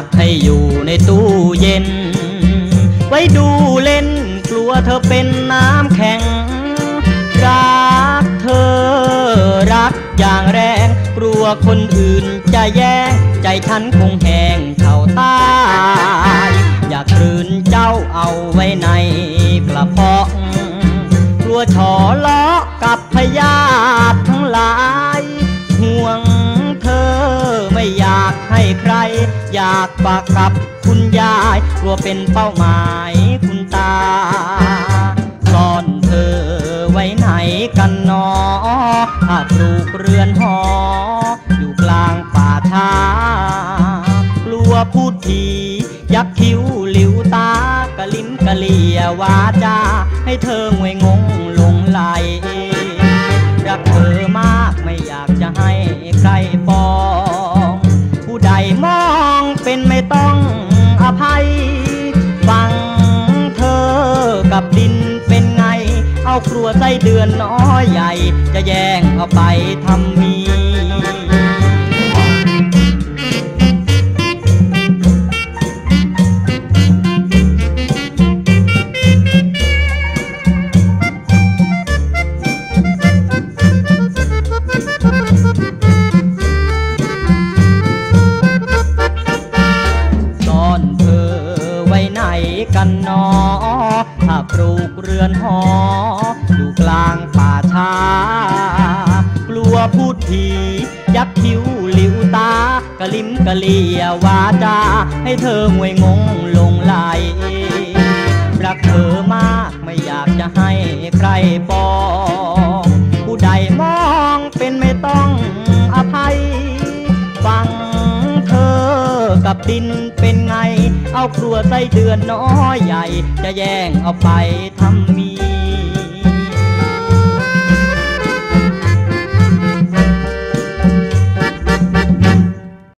ากให้อยู่ในตู้เย็น ไว้ดูเล่นกลัวเธอเป็นน้ำแข็ง รักเธอรักอย่างแรง กลัวคนอื่นจะแย่งใจฉันคงแห้งเท่าตาย อยากคืนเจ้าเอาไว้ในกระเพาะ กลัวฉอล้อกับพยา ใคร อยากฝากกับคุณยายกลัวเป็นเป้าหมายคุณตาซ่อนเธอไว้ไหนกันนอถ้าปลูกเรือนหอ อยู่กลางป่าช้ากลัวพูดทียักคิ้วหลิวตากะลิ้นกะเลียวาจา ให้เธองวยงง ต้องอภัย ฟังเธอกับดินเป็นไง เอาครัวไส้เดือนน้อยใหญ่ จะแย่งเอาไปทำมี กันนอถ้าปลูกเรือนหอ อยู่กลางป่าช้ากลัวพูดผียักคิ้วหลิวตากะลิมกะเลียวาจา ให้เธองวยงงลงไหลรักเธอมากไม่อยากจะให้ใครปอง ดินเป็นไง เอาครัวไส้เดือนน้อยใหญ่ จะแย่งเอาไปทำมี